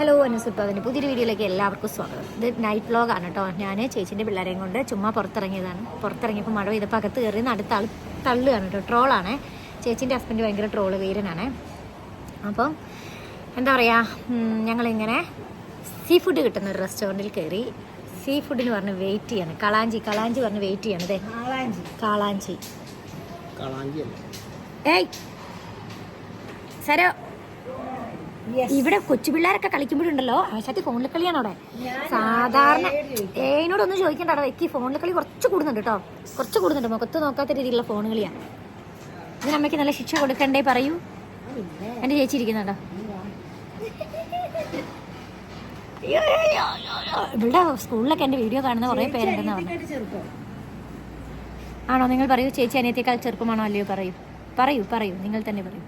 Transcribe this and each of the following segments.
Hello അനുസുപ്പതിന്റെ പുതിയൊരു വീഡിയോയിലേക്ക് എല്ലാവർക്കും സ്വാഗതം. ഇത് നൈറ്റ് വ്ളോഗാണ് കേട്ടോ. ഞാൻ ചേച്ചീന്റെ പിള്ളേരെയും കൊണ്ട് ചുമ്മാ പുറത്തിറങ്ങിയതാണ്. പുറത്തിറങ്ങിയപ്പോൾ മഴ പെയ്തപ്പോൾ അകത്ത് കയറി നടു ആൾ തള്ളുകയാണ് കേട്ടോ. ട്രോളാണ് ചേച്ചീന്റെ ഹസ്ബൻഡ് ഭയങ്കര ട്രോൾ വീരനാണ്. അപ്പം എന്താ പറയുക ഞങ്ങളിങ്ങനെ സീ ഫുഡ് കിട്ടുന്ന ഒരു റെസ്റ്റോറന്റിൽ കയറി സീ ഫുഡിന് പറഞ്ഞ് വെയിറ്റ് ചെയ്യാണ്. കളാഞ്ചി കളാഞ്ചി പറഞ്ഞ് വെയിറ്റ് ചെയ്യാണ് അതെ കാളാഞ്ചി. ഏയ്. സരോ. ഇവിടെ കൊച്ചു പിള്ളേരൊക്കെ കളിക്കുമ്പോഴുണ്ടല്ലോ ആശാത്തി ഫോണിൽ കളിയാണ് അവിടെ സാധാരണ ഏനോടൊന്നും ചോദിക്കണ്ട അവിടെ വെക്കി ഫോണിൽ കളി കുറച്ച് കൂടുന്നുണ്ട് കേട്ടോ. കുറച്ച് കൂടുന്നുണ്ട്. മുഖത്ത് നോക്കാത്ത രീതിയിലുള്ള ഫോൺ കളിയാണ് ഇതിന് അമ്മയ്ക്ക് നല്ല ശിക്ഷ കൊടുക്കണ്ടേ പറയൂ? എന്റെ ചേച്ചി ഇരിക്കുന്നുണ്ടോ? ഇവിടെ സ്കൂളിലൊക്കെ എന്റെ വീഡിയോ കാണുന്ന കുറേ പേരുണ്ടെന്ന് പറഞ്ഞു ആണോ? നിങ്ങൾ പറയൂ. ചേച്ചി അനിയത്തേക്കാൾ ചെറുപ്പമാണോ അല്ലയോ പറയൂ. പറയൂ പറയൂ. നിങ്ങൾ തന്നെ പറയൂ.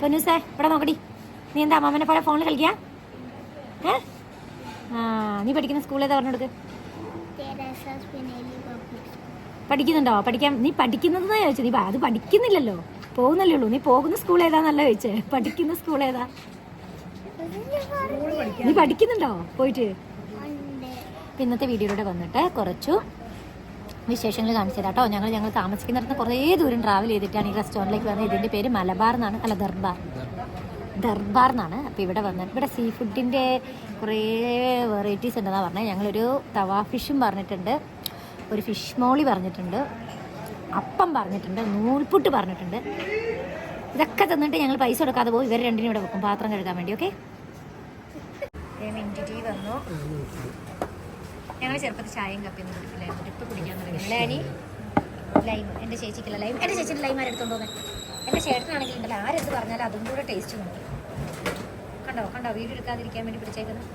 പൊന്നൂസേ ഇവിടെ നോക്കടി. നീ എന്താ അമ്മാമനെ പോലെ ഫോണിൽ കളിക്കാ? ആ നീ പഠിക്കുന്ന സ്കൂൾ ഏതാ പറഞ്ഞു കൊടുക്ക്? പഠിക്കുന്നുണ്ടോ? പഠിക്കാൻ നീ പഠിക്കുന്നതെന്നാ ചോദിച്ചത് നീ അത് പഠിക്കുന്നില്ലല്ലോ. പോകുന്നല്ലേ ഉള്ളൂ. നീ പോകുന്ന സ്കൂൾ ഏതാന്നല്ല ചോദിച്ചേ? പഠിക്കുന്ന സ്കൂൾ ഏതാ? നീ പഠിക്കുന്നുണ്ടോ? പോയിട്ട്? ഇന്നത്തെ വീഡിയോയിലൂടെ വന്നിട്ട് കുറച്ചു വിശേഷങ്ങൾ കാണിച്ചു കേട്ടോ ഞങ്ങൾ ഞങ്ങൾ താമസിക്കുന്നിടത്ത് കുറേ ദൂരം ട്രാവൽ ചെയ്തിട്ടാണ് ഈ റെസ്റ്റോറന്റിലേക്ക് വന്നത്. ഇതിന്റെ പേര് മലബാർ എന്നാണ്. അല്ല ദർബാർ. ദർബാർ എന്നാണ് അപ്പോൾ ഇവിടെ വന്നത് ഇവിടെ സീ ഫുഡിന്റെ കുറേ വെറൈറ്റീസ് ഉണ്ടെന്നാണ് പറഞ്ഞത് ഞങ്ങളൊരു തവാ ഫിഷും പറഞ്ഞിട്ടുണ്ട്. ഒരു ഫിഷ് മോളി പറഞ്ഞിട്ടുണ്ട്. അപ്പം പറഞ്ഞിട്ടുണ്ട്. നൂൽപുട്ട് പറഞ്ഞിട്ടുണ്ട്. ഇതൊക്കെ തന്നിട്ട് ഞങ്ങൾ പൈസ കൊടുക്കാതെ പോകും ഇവർ രണ്ടിനും ഇവിടെ വെക്കും. പാത്രം കഴുകാൻ വേണ്ടി ഓക്കെ? മിന്റ് ടീ വന്നു. ഞങ്ങൾ ചെറുപ്പത്തിൽ ചായയും കപ്പിയൊന്നും കുടിക്കില്ലായിരുന്നു. ഇപ്പം കുടിക്കാൻ തുടങ്ങി. ലൈം എന്റെ ചേച്ചിക്കുള്ള ലൈം എന്റെ ചേച്ചിന്റെ ലൈം പോകുന്നത് എന്റെ ചേട്ടനാണെങ്കിൽ ഉണ്ടല്ലോ ആരെന്ത് പറഞ്ഞാലും അതും കൂടെ ടേസ്റ്റ് കണ്ടോ കണ്ടോ വീഡിയോ എടുക്കാതിരിക്കാൻ വേണ്ടി പിടിച്ചേക്കുന്നത്?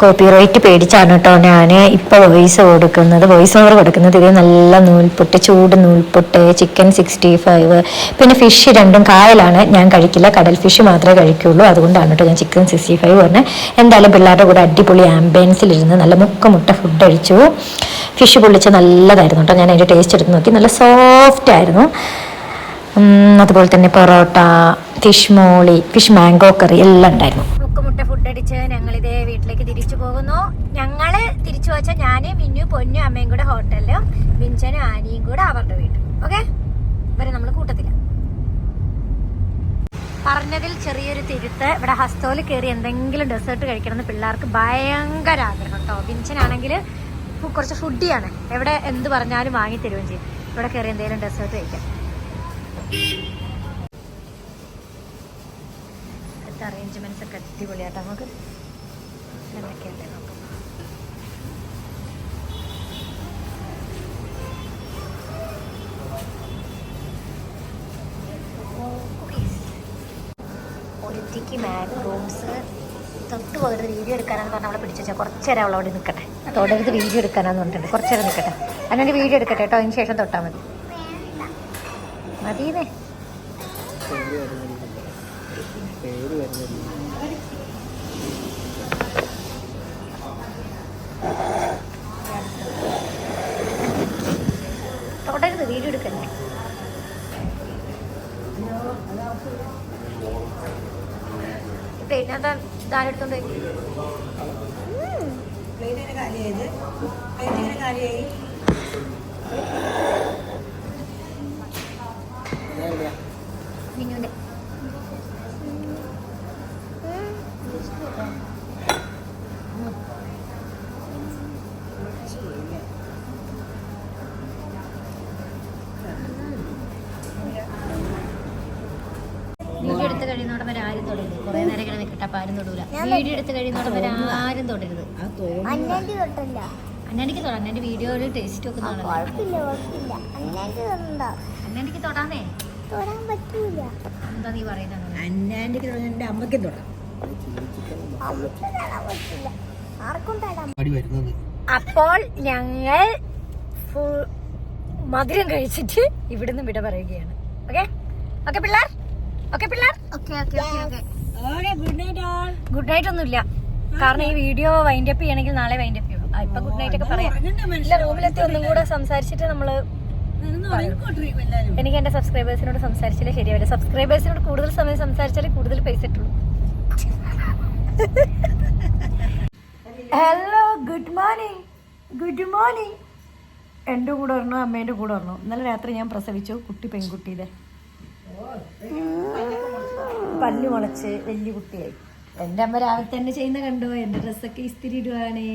കോപ്പിറൈറ്റ് പേടിച്ചാണ് കേട്ടോ ഞാൻ ഇപ്പോൾ വോയിസ് കൊടുക്കുന്നത് വോയിസ് ഓവർ കൊടുക്കുന്നത് ഇത് നല്ല നൂൽപുട്ട് ചൂട് നൂൽപുട്ട് ചിക്കൻ സിക്സ്റ്റി ഫൈവ് പിന്നെ ഫിഷ് രണ്ടും കായലാണ്. ഞാൻ കഴിക്കില്ല. കടൽ ഫിഷ് മാത്രമേ കഴിക്കുള്ളൂ. അതുകൊണ്ടാണ് കേട്ടോ ഞാൻ ചിക്കൻ സിക്സ്റ്റി ഫൈവ് പറഞ്ഞത് എന്തായാലും പിള്ളേരുടെ കൂടെ അടിപൊളി ആംബിയൻസിലിരുന്ന് നല്ല മുക്കമുട്ട ഫുഡ് കഴിച്ചു. ഫിഷ് പൊള്ളിച്ച് നല്ലതായിരുന്നു കേട്ടോ. ഞാൻ അതിന്റെ ടേസ്റ്റ് എടുത്ത് നോക്കി. നല്ല സോഫ്റ്റ് ആയിരുന്നു. അതുപോലെ തന്നെ parotta fish molee fish mango curry എല്ലാം ഉണ്ടായിരുന്നു. മുക്കുമുട്ട ഫുഡ് അടിച്ച് ഞങ്ങൾ ഇതേ വീട്ടിലേക്ക് തിരിച്ചു പോകുന്നു. ഞങ്ങൾ തിരിച്ചു വച്ച ഞാൻ മിന്നു പൊന്നു അമ്മയും കൂടെ ഹോട്ടലിലും മിഞ്ചനും ആനിയും കൂടെ അവരുടെ വീട്ടിൽ. ഓക്കെ ഇവരെ നമ്മൾ കൂട്ടത്തില്ല പറഞ്ഞതിൽ ചെറിയൊരു തിരുത്ത്. ഇവിടെ ഹസ്തോൽ കയറി എന്തെങ്കിലും ഡെസേർട്ട് കഴിക്കണമെന്ന് പിള്ളേർക്ക് ഭയങ്കര ആഗ്രഹം കേട്ടോ ബിഞ്ചനാണെങ്കിൽ കുറച്ച് ഫുഡിയാണ് എവിടെ എന്ത് പറഞ്ഞാലും വാങ്ങി തരുകയും ചെയ്യും. ഇവിടെ കയറി എന്തെങ്കിലും ഡെസേർട്ട് കഴിക്കാം. അറേഞ്ച്മെന്റ്സ് ഒക്കെ നമുക്ക് എന്തൊക്കെയല്ലേ നോക്കാം ഒലിറ്റിക്ക് മാഗ് റൂംസ് തൊട്ട് പോകരുത് വീഡിയോ എടുക്കാനാന്ന് പറഞ്ഞാൽ അവളെ പിടിച്ചു വെച്ചാൽ കുറച്ച് നേരം അവളവിടെ നിൽക്കട്ടെ തൊടരുത് വീഡിയോ എടുക്കാനാന്ന് പറഞ്ഞിട്ടുണ്ട്. കുറച്ച് നേരം നിൽക്കട്ടെ അതിനൊരു വീഡിയോ എടുക്കട്ടെ കേട്ടോ. അതിന് ശേഷം തൊട്ടാൽ മതി. മതിയേ തുടരുത് വീഡിയോ എടുക്കല്ലേ? പ്ലേറ്റിനകത്ത് ദാനെടുത്തോണ്ട് വീഡിയോ എടുത്ത് കഴിയുന്നോടെ ആരും തൊടരുത്. അന്നേണ്ടി തൊട്ടില്ല. അന്നേക്ക് തൊടാം. അന്നെ വീഡിയോയിൽ ടേസ്റ്റ് ഒക്കെ കുഴപ്പമില്ല കുഴപ്പമില്ല. അന്നേണ്ടി തൊടണ്ട. അന്നേക്ക് തൊടാന്നേ? തൊടാൻ പറ്റൂല. എന്താ നീ പറയുന്നത് അന്നാന്റെ എന്റെ അമ്മയ്ക്കും തൊടാം. തൊടാൻ തൊടാൻ അപ്പോൾ ഞങ്ങൾ ഫുൾ മധുരം കഴിച്ചിട്ട് ഇവിടുന്ന് വിട പറയുകയാണ്. ഓക്കെ? ഓക്കെ പിള്ളേർ? ഓക്കെ പിള്ളേർ? Okay okay okay okay. Good night good night ഒന്നുമില്ല. കാരണം ഈ വീഡിയോ വൈൻഡ് അപ്പ് ചെയ്യണമെങ്കിൽ നാളെ വൈൻഡ് അപ്പ് ചെയ്യും. ആ, ഇപ്പൊ ഗുഡ് നൈറ്റ് ഒക്കെ പറയാം. ഇല്ല റൂമിലെത്തി ഒന്നും കൂടെ സംസാരിച്ചിട്ട് നമ്മൾ എനിക്ക് എന്റെ സബ്സ്ക്രൈബേഴ്സിനോട് സംസാരിച്ചാലേ ശരിയാവില്ല സബ്സ്ക്രൈബേഴ്സിനോട് കൂടുതൽ സമയം സംസാരിച്ചാലേ കൂടുതൽ പൈസ ഇട്ടുള്ളൂ hello good morning good morning എന്റെ കൂടെ ഒരെണ്ണം അമ്മേന്റെ കൂടെ ഒരെണ്ണം ഇന്നലെ രാത്രി ഞാൻ പ്രസവിച്ചു കുട്ടി പെൺകുട്ടിയുടെ. പല്ല് മുളച്ച് വലിയ കുട്ടിയായി. എന്റെ അമ്മ രാവിലെ തന്നെ ചെയ്യുന്ന കണ്ടോ? എന്റെ ഡ്രസ്സൊക്കെ ഇസ്തിരി ഇടുവാണേ.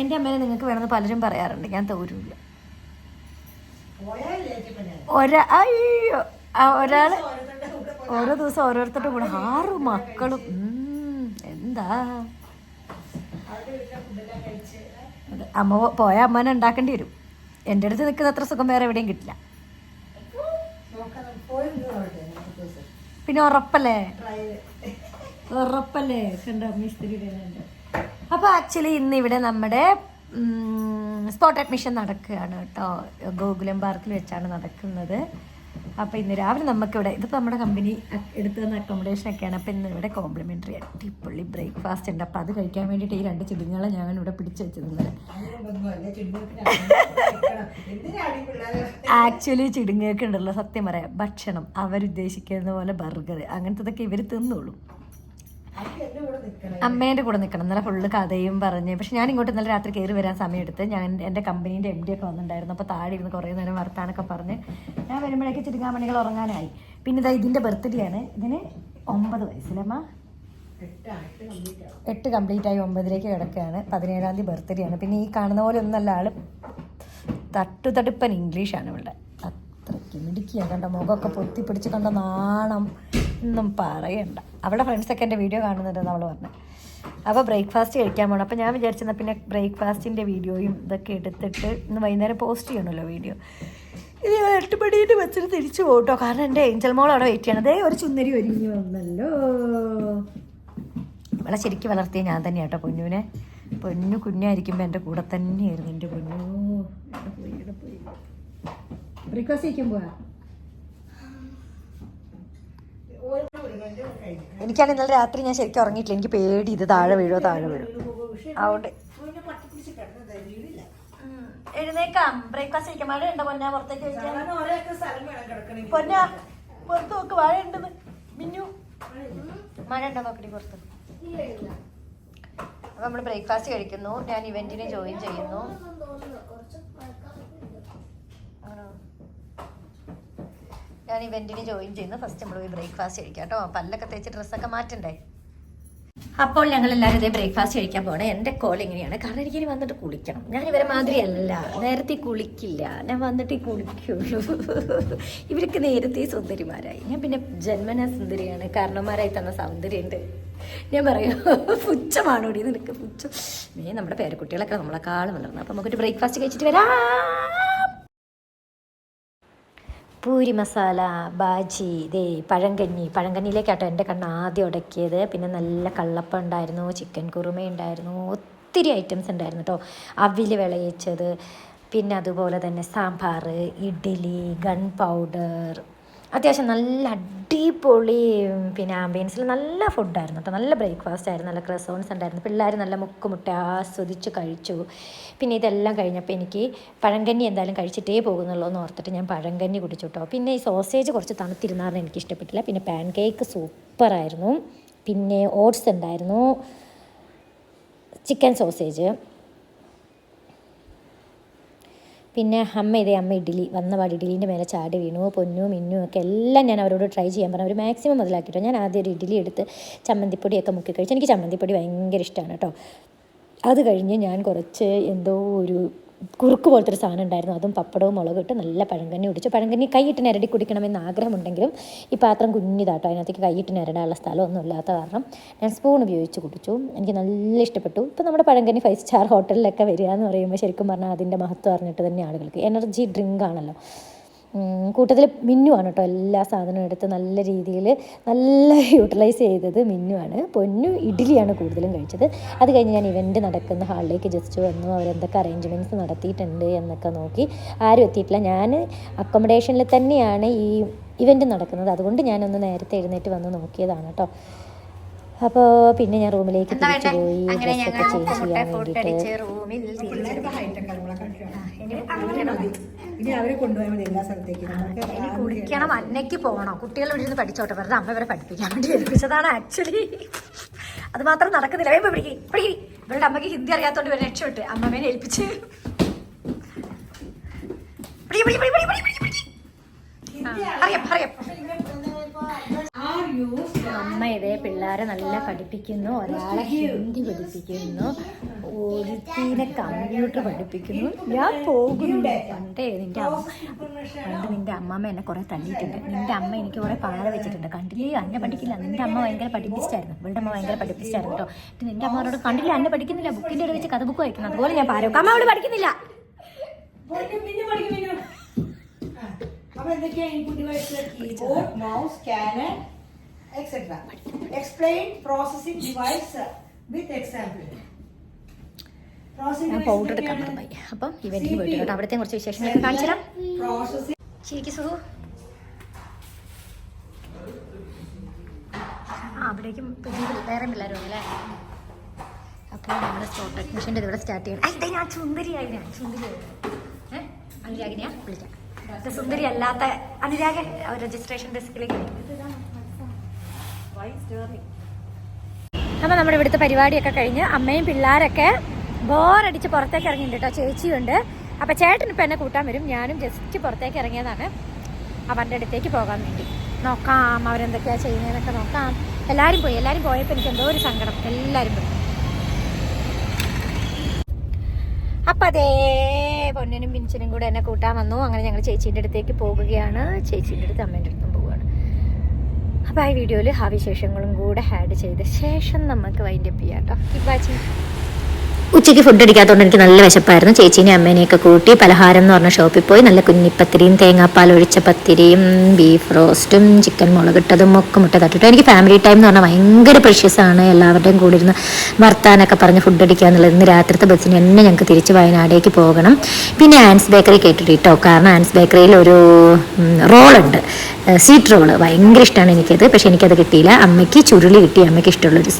എന്റെ അമ്മേനെ നിങ്ങൾക്ക് വേണമെന്ന് പലരും പറയാറുണ്ട്. ഞാൻ തോരൂല്ല ഒരാ അയ്യോ ഒരാൾ ഓരോ ദിവസം ഓരോരുത്തരുടെ കൂടെ. ആറ് മക്കളും. എന്താ? അമ്മ പോയ അമ്മനെ ഉണ്ടാക്കേണ്ടി വരും. എന്റെ അടുത്ത് നിൽക്കുന്ന അത്ര സുഖം വേറെ എവിടെയും കിട്ടില്ല. പിന്നെ ഉറപ്പല്ലേ? ഉറപ്പല്ലേ? കണ്ട മിസ്ത്രിയുടെ അപ്പോൾ ആക്ച്വലി ഇന്ന് ഇവിടെ നമ്മുടെ സ്പോട്ട് അഡ്മിഷൻ നടക്കുകയാണ് കേട്ടോ. ഗോകുലം പാർക്കിൽ വെച്ചാണ് നടക്കുന്നത്. അപ്പോൾ ഇന്ന് രാവിലെ നമുക്കിവിടെ ഇതിപ്പോൾ നമ്മുടെ കമ്പനി എടുത്തു തന്ന അക്കോമഡേഷൻ ഒക്കെയാണ്. അപ്പോൾ ഇന്ന് ഇവിടെ കോംപ്ലിമെന്ററി അടിപൊളി ബ്രേക്ക്ഫാസ്റ്റ് ഉണ്ട്. അപ്പോൾ അത് കഴിക്കാൻ വേണ്ടിയിട്ട് ഈ രണ്ട് ചിടുങ്ങളെ ഞാൻ ഇവിടെ പിടിച്ചു വെച്ചത് ആക്ച്വലി ചിടുങ്ങയൊക്കെ ഉണ്ടല്ലോ സത്യം പറയാം. ഭക്ഷണം അവരുദ്ദേശിക്കുന്ന പോലെ ബർഗർ അങ്ങനത്തെ ഇവർ തിന്നോളും. അമ്മേന്റെ കൂടെ നിൽക്കണം ഇന്നലെ ഫുള്ള് കഥയും പറഞ്ഞ്. പക്ഷെ ഞാൻ ഇങ്ങോട്ട് ഇന്നലെ രാത്രി കയറി വരാൻ സമയമെടുത്ത് ഞാൻ എന്റെ കമ്പനീന്റെ എം ഡി ഒക്കെ വന്നിട്ടുണ്ടായിരുന്നു. അപ്പോൾ താഴെ ഇരുന്ന് കുറേ നേരം വർത്താനൊക്കെ പറഞ്ഞ് ഞാൻ വരുമ്പോഴേക്ക് ചിടുങ്ങാമണികൾ ഉറങ്ങാനായി. പിന്നെ ഇതാ ഇതിന്റെ ബർത്ത്ഡേ ആണ്. ഇതിന് ഒമ്പത് വയസ്സിലമ്മ എട്ട് കംപ്ലീറ്റ് ആയി ഒമ്പതിലേക്ക് കിടക്കുകയാണ്. പതിനേഴാം തീയതി ബർത്ത്ഡേ ആണ്. പിന്നെ ഈ കാണുന്ന പോലെ ഒന്നല്ല ആൾ തട്ടുതടുപ്പൻ ഇംഗ്ലീഷാണ് ഇവിടെ അത്രയ്ക്ക് മിടുക്കിയാണ്. കണ്ട മുഖമൊക്കെ പൊത്തിപ്പിടിച്ച് കണ്ട നാണം. ഒന്നും പറയണ്ട. അവളുടെ ഫ്രണ്ട്സൊക്കെ എന്റെ വീഡിയോ കാണുന്നുണ്ടെന്ന് നമ്മൾ പറഞ്ഞു. അപ്പോൾ ബ്രേക്ക്ഫാസ്റ്റ് കഴിക്കാൻ പോകണം അപ്പോൾ ഞാൻ വിചാരിച്ചെന്നാൽ പിന്നെ ബ്രേക്ക്ഫാസ്റ്റിന്റെ വീഡിയോയും ഇതൊക്കെ എടുത്തിട്ട് ഇന്ന് വൈകുന്നേരം പോസ്റ്റ് ചെയ്യണമല്ലോ വീഡിയോ ഇത് ഞാൻ എട്ട് വെച്ചിട്ട് തിരിച്ചു പോകട്ടോ കാരണം എന്റെ ഏഞ്ചൽ മോൾ അവിടെ വെയിറ്റ് ചെയ്യണം. അതേ ഒരു ചുന്നരി ഒരുങ്ങി വന്നല്ലോ. അവളെ ശരിക്കും വളർത്തിയ ഞാൻ തന്നെയാണ് കേട്ടോ പൊന്നുവിനെ. പൊന്നു കുഞ്ഞായിരിക്കുമ്പോൾ എന്റെ കൂടെ തന്നെയായിരുന്നു എന്റെ പൊന്നു. പോയി ബ്രേക്ക്ഫാസ്റ്റ് കഴിക്കാൻ പോവാ? എനിക്കാണ് ഇന്നലെ രാത്രി ഞാൻ ശരിക്കും ഉറങ്ങിയിട്ടില്ല. എനിക്ക് പേടി ഇത് താഴെ വീഴോ താഴെ വീഴോ. അതുകൊണ്ട്. എഴുന്നേക്കാം. ബ്രേക്ക്ഫാസ്റ്റ് കഴിക്കാം മഴ ഉണ്ടോ പൊന്നാ പുറത്തേക്ക് പൊന്നാ പുറത്ത് നോക്ക്. മഴ ഉണ്ടെന്ന് മിന്നു. മഴ ഉണ്ടോ നോക്കടി പുറത്ത്. അപ്പൊ നമ്മൾ ബ്രേക്ക്ഫാസ്റ്റ് കഴിക്കുന്നു. ഞാൻ ഇവന്റിനെ ജോയിൻ ചെയ്യുന്നു. ആണോ? ഞാൻ ഇവന്റിന് ജോയിൻ ചെയ്യുന്നു. ഫസ്റ്റ് നമ്മൾ പോയി ബ്രേക്ക്ഫാസ്റ്റ് കഴിക്കാം കേട്ടോ. പല്ലൊക്കെ തേച്ച് ഡ്രസ്സൊക്കെ മാറ്റണ്ടേ? അപ്പോൾ ഞങ്ങൾ എല്ലാവരും ഇതേ ബ്രേക്ക്ഫാസ്റ്റ് കഴിക്കാൻ പോകണേ എന്റെ കോൾ ഇങ്ങനെയാണ് കാരണം എനിക്കിനി വന്നിട്ട് കുളിക്കണം. ഞാൻ ഇവരെ മാതിരി അല്ല നേരത്തെ കുളിക്കില്ല. ഞാൻ വന്നിട്ട് കുളിക്കുള്ളൂ. ഇവർക്ക് നേരത്തെ സുന്ദരിമാരായി. ഞാൻ പിന്നെ ജന്മന സുന്ദരിയാണ്. കാരണന്മാരായി തന്ന സൗന്ദര്യമുണ്ട് ഞാൻ പറയാം പുച്ഛമാണോടി നിനക്ക് പുച്ഛം. നമ്മുടെ പേരക്കുട്ടികളൊക്കെ നമ്മളെക്കാളും വളർന്നു. അപ്പം നമുക്കൊരു ബ്രേക്ക്ഫാസ്റ്റ് കഴിച്ചിട്ട് വരാം. പൂരി മസാല ബാജി ദേ പഴങ്കഞ്ഞി. പഴങ്കഞ്ഞിയിലേക്കാട്ടോ എന്റെ കണ്ണ് ആദ്യം ഉടക്കിയത്. പിന്നെ നല്ല കള്ളപ്പം ഉണ്ടായിരുന്നു ചിക്കൻ കുറുമ ഉണ്ടായിരുന്നു ഒത്തിരി ഐറ്റംസ് ഉണ്ടായിരുന്നു കേട്ടോ അവിൽ വിളയിച്ചത് പിന്നെ അതുപോലെ തന്നെ സാമ്പാർ ഇഡ്ഡലി ഗൺ പൗഡർ അത്യാവശ്യം നല്ല അടിപൊളി പിന്നെ ആംബിയൻസിൽ നല്ല ഫുഡായിരുന്നു കേട്ടോ നല്ല ബ്രേക്ക്ഫാസ്റ്റ് ആയിരുന്നു നല്ല ക്രസോൺസ് ഉണ്ടായിരുന്നു. പിള്ളേർ നല്ല മുക്കുമുട്ട ആസ്വദിച്ച് കഴിച്ചു. പിന്നെ ഇതെല്ലാം കഴിഞ്ഞപ്പോൾ എനിക്ക് പഴങ്കഞ്ഞി എന്തായാലും കഴിച്ചിട്ടേ പോകുന്നുള്ളൂ എന്ന് ഓർത്തിട്ട് ഞാൻ പഴങ്കഞ്ഞി കുടിച്ചു കേട്ടോ പിന്നെ ഈ സോസേജ് കുറച്ച് തണുത്തിരുന്നാറിന് എനിക്ക് ഇഷ്ടപ്പെട്ടില്ല. പിന്നെ പാൻ കേക്ക് സൂപ്പറായിരുന്നു പിന്നെ ഓട്സ് ഉണ്ടായിരുന്നു. ചിക്കൻ സോസേജ് പിന്നെ അമ്മ ഇതേ അമ്മ ഇഡ്ഡലി വന്ന പാട് ഇഡ്ഡലീന്റെ മേലെ ചാടി വീണു പൊന്നു മിന്നു ഒക്കെ എല്ലാം ഞാൻ അവരോട് ട്രൈ ചെയ്യാൻ പറഞ്ഞു. അവർ മാക്സിമം മുതലാക്കിയിട്ടോ ഞാൻ ആദ്യം ഒരു ഇഡ്ഡലി എടുത്ത് ചമ്മന്തിപ്പൊടിയൊക്കെ മുക്കി കഴിച്ചു. എനിക്ക് ചമ്മന്തിപ്പൊടി ഭയങ്കര ഇഷ്ടമാണ് കേട്ടോ. അത് കഴിഞ്ഞ് ഞാൻ കുറച്ച് എന്തോ ഒരു കുറുക്ക് പോലത്തെ ഒരു സാധനം ഉണ്ടായിരുന്നു. അതും പപ്പടവും മുളകും ഇട്ട് നല്ല പഴങ്കഞ്ഞി കുടിച്ചു. പഴങ്കഞ്ഞി കൈയിട്ട് നിരടി കുടിക്കണമെന്ന് ആഗ്രഹമുണ്ടെങ്കിലും ഈ പാത്രം കുഞ്ഞിതാട്ടോ. അതിനകത്തേക്ക് കൈയിട്ട് നിരടാനുള്ള സ്ഥലമൊന്നും ഇല്ലാത്ത കാരണം ഞാൻ സ്പൂൺ ഉപയോഗിച്ച് കുടിച്ചു. എനിക്ക് നല്ല ഇഷ്ടപ്പെട്ടു. ഇപ്പം നമ്മുടെ പഴങ്കഞ്ഞി ഫൈവ് സ്റ്റാർ ഹോട്ടലിലൊക്കെ വരിക എന്ന് പറയുമ്പോൾ ശരിക്കും പറഞ്ഞാൽ അതിന്റെ മഹത്വം അറിഞ്ഞിട്ട് തന്നെ ആളുകൾക്ക്. എനർജി ഡ്രിങ്ക് ആണല്ലോ. കൂട്ടത്തിൽ മിന്നുവാണ് കേട്ടോ എല്ലാ സാധനവും എടുത്ത് നല്ല രീതിയിൽ നല്ല യൂട്ടിലൈസ് ചെയ്തത് മിന്നുവാണ്. പൊന്നു ഇഡ്ഡലിയാണ് കൂടുതലും കഴിച്ചത്. അത് കഴിഞ്ഞ് ഞാൻ ഇവന്റ് നടക്കുന്ന ഹാളിലേക്ക് ജസ്റ്റ് വന്നു. അവരെന്തൊക്കെ അറേഞ്ച്മെന്റ്സ് നടത്തിയിട്ടുണ്ട് എന്നൊക്കെ നോക്കി ആരും എത്തിയിട്ടില്ല. ഞാൻ അക്കോമഡേഷനിൽ തന്നെയാണ് ഈ ഇവന്റ് നടക്കുന്നത്. അതുകൊണ്ട് ഞാനൊന്ന് നേരത്തെ എഴുന്നേറ്റ് വന്ന് നോക്കിയതാണ് കേട്ടോ. അപ്പോൾ പിന്നെ ഞാൻ റൂമിലേക്ക് തിരിച്ചു പോയി ഡ്രസ്സൊക്കെ ചേഞ്ച് ചെയ്യാൻ വേണ്ടിയിട്ട്. കുളിക്കണം അന്നയ്ക്ക് പോകണം കുട്ടികൾ ഇവിടെ പഠിച്ചോട്ടെ വെറുതെ അമ്മ ഇവരെ പഠിപ്പിക്കാൻ വേണ്ടി ഏൽപ്പിച്ചതാണ് ആക്ച്വലി അത് മാത്രം നടക്കുന്നില്ല. വേഗം പിടിക്കും പിടിക്കും ഇവരുടെ അമ്മയ്ക്ക് ഹിന്ദി അറിയാത്തോണ്ട് ഇവരെ രക്ഷപ്പെട്ട്. അമ്മമ്മേനെ ഏൽപ്പിച്ച്. അറിയാം അറിയാം. അമ്മ ഇതേ പിള്ളേരെ നല്ല പഠിപ്പിക്കുന്നു ഒരാളെ ഹിന്ദി പഠിപ്പിക്കുന്നു ഒരുത്തിനെ കമ്പ്യൂട്ടർ പഠിപ്പിക്കുന്നു. ഞാൻ പോകുന്നു പണ്ടേ അമ്മ പണ്ട് നിന്റെ അമ്മമ്മ എന്നെ കുറെ തല്ലിയിട്ടുണ്ട്. നിന്റെ അമ്മ എനിക്ക് കുറെ പാറ വെച്ചിട്ടുണ്ട്. കണ്ടില്ലേ? അന്നെ പഠിക്കില്ല. നിന്റെ അമ്മ ഭയങ്കര പഠിപ്പിച്ചായിരുന്നു ഇവളുടെ അമ്മ ഭയങ്കര പഠിപ്പിച്ചായിരുന്നു കേട്ടോ. നിന്റെ അമ്മയോട് കണ്ടില്ല. അന്നെ പഠിക്കുന്നില്ല. ബുക്കിന്റെ ഇടയിൽ വെച്ച് കഥ ബുക്ക് വായിക്കുന്നു. അതുപോലെ ഞാൻ പാരോ. അമ്മ അവിടെ പഠിക്കുന്നില്ല. അപ്പൊ എന്തൊക്കെയാണ് input device keyboard mouse scanner etcetera Explain processing device with example. ഞാൻ പൗഡർ എടുക്കാൻ മറന്നുപോയി അപ്പം ഇവന്റിന് പോയിട്ട് കേട്ടോ അവിടുത്തെ കുറച്ച് വിശേഷങ്ങളൊക്കെ കാണിച്ചു തരാം. ശരിക്കും സുഖു? അവിടേക്കും വേറെ പിള്ളേരും അല്ലേ? അപ്പോൾ നമ്മുടെ സ്റ്റോട്ട് അഡ്മിഷന്റെ ഇവിടെ സ്റ്റാർട്ട് ചെയ്യണം. അതെ ഞാൻ സുന്ദരിയായി. ഞാൻ സുന്ദരിയായി ഏഹ് അനുരാഗിനെയാ വിളിക്കാം. സുന്ദരി അല്ലാത്ത അനുരാഗ് രജിസ്ട്രേഷൻ ഡെസ്കിലേക്ക് അപ്പോൾ നമ്മുടെ ഇവിടുത്തെ പരിപാടിയൊക്കെ കഴിഞ്ഞ് അമ്മയും പിള്ളേരൊക്കെ ബോറടിച്ച് പുറത്തേക്ക് ഇറങ്ങിയിട്ടുണ്ട് കേട്ടോ. ചേച്ചിയുണ്ട്. അപ്പൊ ചേട്ടൻ ഇപ്പൊ എന്നെ കൂട്ടാൻ വരും. ഞാനും ജസ്റ്റ് പുറത്തേക്ക് ഇറങ്ങിയതാണ്. അവരുടെ അടുത്തേക്ക് പോകാൻ വേണ്ടി. നോക്കാം അവരെന്തൊക്കെയാണ് ചെയ്യുന്നതെന്നൊക്കെ നോക്കാം. എല്ലാരും പോയി. എല്ലാരും പോയപ്പോൾ എനിക്ക് എന്തോ ഒരു സങ്കടം. എല്ലാവരും പോയി. അപ്പം അതേ പൊന്നിനും പിഞ്ചിനും കൂടെ എന്നെ കൂട്ടാൻ വന്നു. അങ്ങനെ ഞങ്ങൾ ചേച്ചിന്റെ അടുത്തേക്ക് പോകുകയാണ്. ചേച്ചിന്റെ അടുത്ത് അമ്മേന്റെ അടുത്തും പോവുകയാണ്. അപ്പോൾ ആ വീഡിയോയിൽ ആ വിശേഷങ്ങളും കൂടെ ആഡ് ചെയ്ത ശേഷം നമുക്ക് വൈൻഡപ്പ് ചെയ്യാം കേട്ടോ കീപ് വാച്ചിങ് ഉച്ചയ്ക്ക് ഫുഡ് അടിക്കാത്തതുകൊണ്ട് എനിക്ക് നല്ല വിശപ്പായിരുന്നു. ചേച്ചീനെ അമ്മേനെയൊക്കെ കൂട്ടി പലഹാരം എന്ന് പറഞ്ഞ ഷോപ്പിൽ പോയി. നല്ല കുഞ്ഞിപ്പത്തിരിയും തേങ്ങാപ്പാൽ ഒഴിച്ച പത്തിരിയും ബീഫ് റോസ്റ്റും ചിക്കൻ മുളകിട്ടതും ഒക്കെ മുട്ട തട്ടിട്ടു. എനിക്ക് ഫാമിലി ടൈം എന്ന് പറഞ്ഞാൽ ഭയങ്കര പ്രഷ്യസ് ആണ്. എല്ലാവരുടെയും കൂടി ഇരുന്ന് വർത്താനൊക്കെ പറഞ്ഞ് ഫുഡ് അടിക്കുക എന്നുള്ളത് ഇന്ന് രാത്രിത്തെ ബസ്സിന് തന്നെ ഞങ്ങൾക്ക് തിരിച്ച് വയനാടേക്ക് പോകണം. പിന്നെ ആൻസ് ബേക്കറി കേട്ടിട്ട് കേട്ടോ കാരണം ആൻസ് ബേക്കറിയിൽ ഒരു റോളുണ്ട് സ്വീറ്റ് റോൾ ഭയങ്കര ഇഷ്ടമാണ് എനിക്കത്. പക്ഷെ എനിക്കത് കിട്ടിയില്ല. അമ്മയ്ക്ക് ചുരുളി കിട്ടി. അമ്മയ്ക്ക് ഇഷ്ടമുള്ളൊരു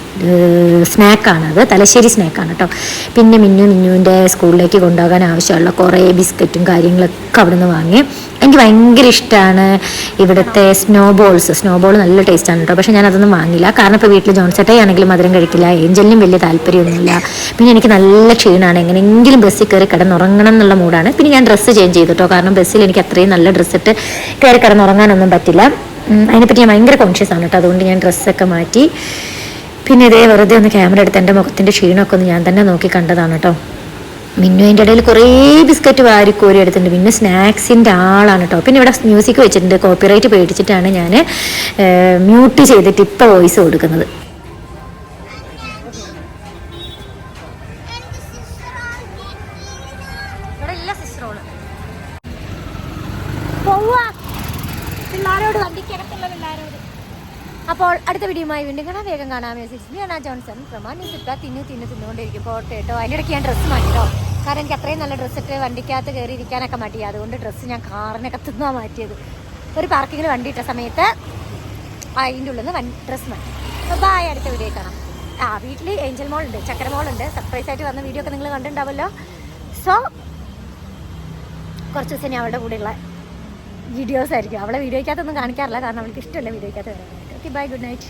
സ്നാക്കാണത് തലശ്ശേരി സ്നാക്കാണ് കേട്ടോ പിന്നെ മിന്നു മിന്നുവിന്റെ സ്കൂളിലേക്ക് കൊണ്ടുപോകാൻ ആവശ്യമുള്ള കുറേ ബിസ്ക്കറ്റും കാര്യങ്ങളൊക്കെ അവിടെ നിന്ന് വാങ്ങി. എനിക്ക് ഭയങ്കര ഇഷ്ടമാണ് ഇവിടുത്തെ സ്നോ ബോൾസ് സ്നോ ബോൾ നല്ല ടേസ്റ്റാണ് കേട്ടോ പക്ഷേ ഞാൻ അതൊന്നും വാങ്ങില്ല. കാരണം ഇപ്പോൾ വീട്ടിൽ ജോൺസെട്ടേ ആണെങ്കിലും മധുരം കഴിക്കില്ല. ഏഞ്ചലിനും വലിയ താല്പര്യമൊന്നുമില്ല. പിന്നെ എനിക്ക് നല്ല ക്ഷീണമാണ് എങ്ങനെയെങ്കിലും ബസ്സിൽ കയറി കിടന്നുറങ്ങണം എന്നുള്ള മൂഡാണ്. പിന്നെ ഞാൻ ഡ്രസ്സ് ചേഞ്ച് ചെയ്തു കേട്ടോ കാരണം ബസ്സിൽ എനിക്ക് അത്രയും നല്ല ഡ്രസ്സ് ഇട്ട് കയറി കിടന്നുറങ്ങാനൊന്നും പറ്റില്ല. അതിനെപ്പറ്റി ഞാൻ ഭയങ്കര കോൺഷ്യസ് ആണ് കേട്ടോ അതുകൊണ്ട് ഞാൻ ഡ്രസ്സൊക്കെ മാറ്റി. പിന്നെ ഇതേ വെറുതെ ഒന്ന് ക്യാമറ എടുത്ത് എന്റെ മുഖത്തിന്റെ ക്ഷീണമൊക്കെ ഒന്ന് ഞാൻ തന്നെ നോക്കി കണ്ടതാണ് കേട്ടോ. മിന്നു അതിന്റെ ഇടയിൽ കുറേ ബിസ്ക്കറ്റ് വാരി കോരി എടുത്തിട്ടുണ്ട്. പിന്നെ സ്നാക്സിന്റെ ആളാണ് കേട്ടോ. പിന്നെ ഇവിടെ മ്യൂസിക് വെച്ചിട്ടുണ്ട്. കോപ്പിറൈറ്റ് പേടിച്ചിട്ടാണ് ഞാൻ മ്യൂട്ട് ചെയ്തിട്ട് ഇപ്പോൾ വോയിസ് കൊടുക്കുന്നത്. അടുത്ത വീഡിയോയുമായി വീണ്ടും കാണാം. വേഗം കാണാം. സിസ്മിയാണ് ജോൺസൺ പ്രമാണി ഇട്ടാ തിന്നു തിന്നു തിന്നുകൊണ്ടിരിക്കും. പോട്ടെ കേട്ടോ അതിനിടയ്ക്ക് ഞാൻ ഡ്രസ്സ് മാറ്റിയോ കാരണം എനിക്ക് അത്രയും നല്ല ഡ്രസ്സ് ഇട്ട് വണ്ടിക്കകത്ത് കയറി ഇരിക്കാനൊക്കെ മാറ്റി അതുകൊണ്ട് ഡ്രസ്സ് ഞാൻ കാറിനകത്ത് തിന്നാ മാറ്റിയത്. ഒരു പാർക്കിങ്ങിൽ വണ്ടി ഇട്ട സമയത്ത് അതിന്റെ ഉള്ളിൽ നിന്ന് ഡ്രസ്സ് മാറ്റി. ബായ് അടുത്ത വീഡിയോ കാണാം. ആ വീട്ടിൽ ഏഞ്ചൽ മോൾ ഉണ്ട്. ചക്കര മോൾ ഉണ്ട്. സർപ്രൈസ് ആയിട്ട് വന്ന വീഡിയോ ഒക്കെ നിങ്ങൾ കണ്ടിട്ടുണ്ടാവല്ലോ സോ കുറച്ച് ദിവസം ഞാൻ അവളുടെ കൂടെയുള്ള വീഡിയോസ് ആയിരിക്കും. അവളെ വീഡിയോയ്ക്കകത്തൊന്നും കാണിക്കാറില്ല. കാരണം അവൾക്ക് ഇഷ്ടമല്ല വീഡിയോയ്ക്കകത്ത് വരാനായിട്ട് ഓക്കെ ബൈ ഗുഡ് നൈറ്റ്